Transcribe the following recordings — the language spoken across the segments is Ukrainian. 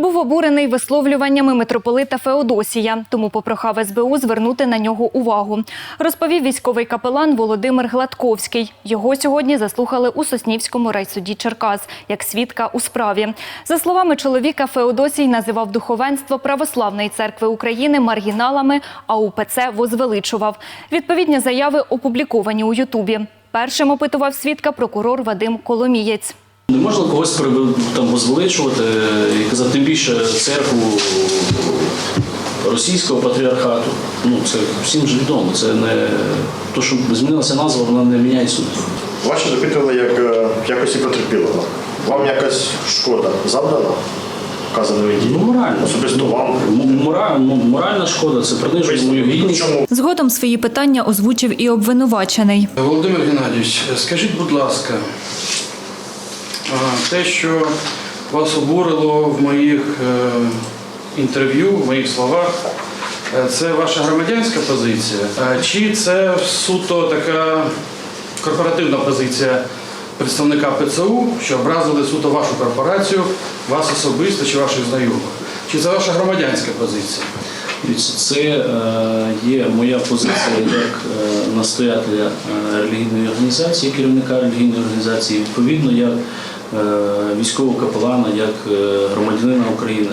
Був обурений висловлюваннями митрополита Феодосія, тому попрохав СБУ звернути на нього увагу. Розповів військовий капелан Володимир Гладковський. Його сьогодні заслухали у Соснівському райсуді Черкас як свідка у справі. За словами чоловіка, Феодосій називав духовенство Православної церкви України маргіналами, а УПЦ возвеличував. Відповідні заяви опубліковані у Ютубі. Першим опитував свідка прокурор Вадим Коломієць. Не можна когось там возвеличувати і казати, більше церкву російського патріархату. Ну це всім ж відомо. Це не то, що змінилася назва, вона не міняє суть. Ваші запитували як е, в якості потерпілого. Вам якась шкода завдана вказаної дії? Ну морально. Особисто вам. М- мора- ну, моральна шкода, це принижує мою гідність. Згодом свої питання озвучив і обвинувачений. Володимир Геннадійович, скажіть, будь ласка, те, що вас обурило в моїх е, інтерв'ю, в моїх словах, е, це ваша громадянська позиція? Чи це суто така корпоративна позиція представника ПЦУ, що образили суто вашу корпорацію, вас особисто чи ваших знайомих? Чи це ваша громадянська позиція? Це е, є моя позиція як настоятеля релігійної організації, керівника релігійної організації, відповідно е, військового капелана, як е, громадянина України.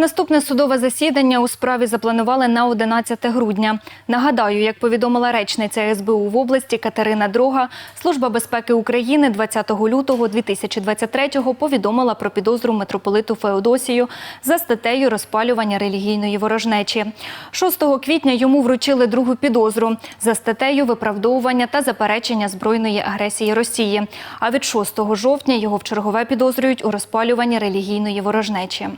Наступне судове засідання у справі запланували на 11 грудня. Нагадаю, як повідомила речниця СБУ в області Катерина Дрога, Служба безпеки України 20 лютого 2023-го повідомила про підозру митрополиту Феодосію за статтею розпалювання релігійної ворожнечі. 6 квітня йому вручили другу підозру за статтею виправдовування та заперечення збройної агресії Росії. А від 6 жовтня його в чергове підозрюють у розпалюванні релігійної ворожнечі.